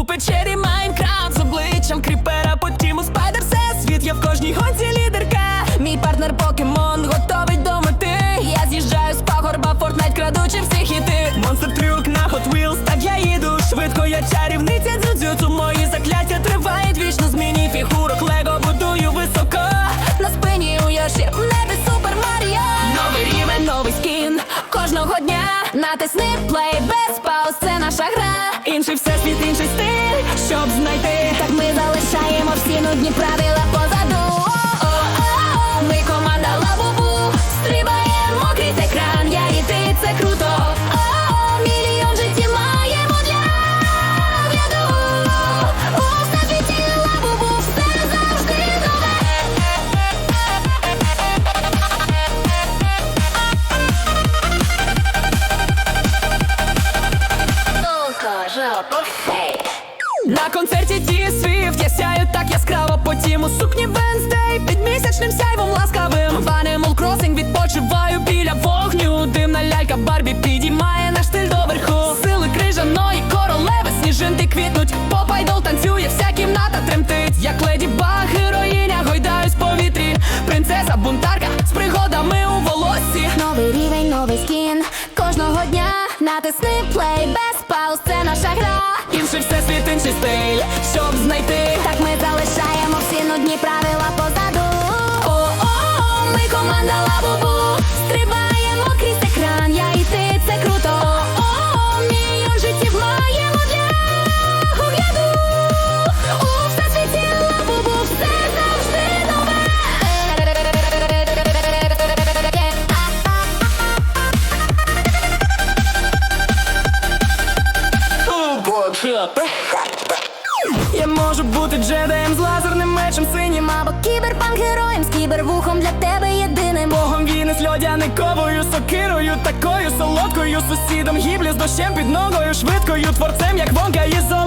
У печері Майнкрафт з обличчям кріпера, по тіму спайдер все світ, я в кожній гонці лідерка. Мій партнер покемон готовий до мети. Я з'їжджаю з пагорба, Фортнайт крадучи всі хіти. Монстр трюк на Hot Wheels, так я їду. Швидко я чарівниця дзюдзюцу Мої закляття тривають вічно зміні міні фігурок Лего будую високо. На спині у Йоші в небі Супер Маріо Новий рівень, новий скін кожного дня натисни плей без пауз, це наша гра. Інший всесвіт, інший стиль, На концерті Ті Свіфт я сяю так яскраво Потім у сукні Венстей Під місячним сяйвом ласкавим. В Animal Crossing відпочиваю біля вогню. Димна лялька Барбі підіймає наш стиль доверху Сили крижаної королеви Сніжинки квітнуть. Поп айдол танцює, вся кімната тремтить. Як леді баг, героїня гойдаюсь в повітрі. Принцеса бунтарка з пригодами у волоссі Новий рівень, новий скін. Кожного дня натисни плей без пауз, це наша гра. Інший всесвіт, інший стиль, щоб знайти Я можу бути джедаєм з лазерним мечем синім Або кіберпанк героєм. З кібервухом для тебе єдиним. Богом. Війни з льодяниковою сокирою, такою солодкою. Сусідом гіблі з дощем під ногою, швидкою творцем, як вонка і золотим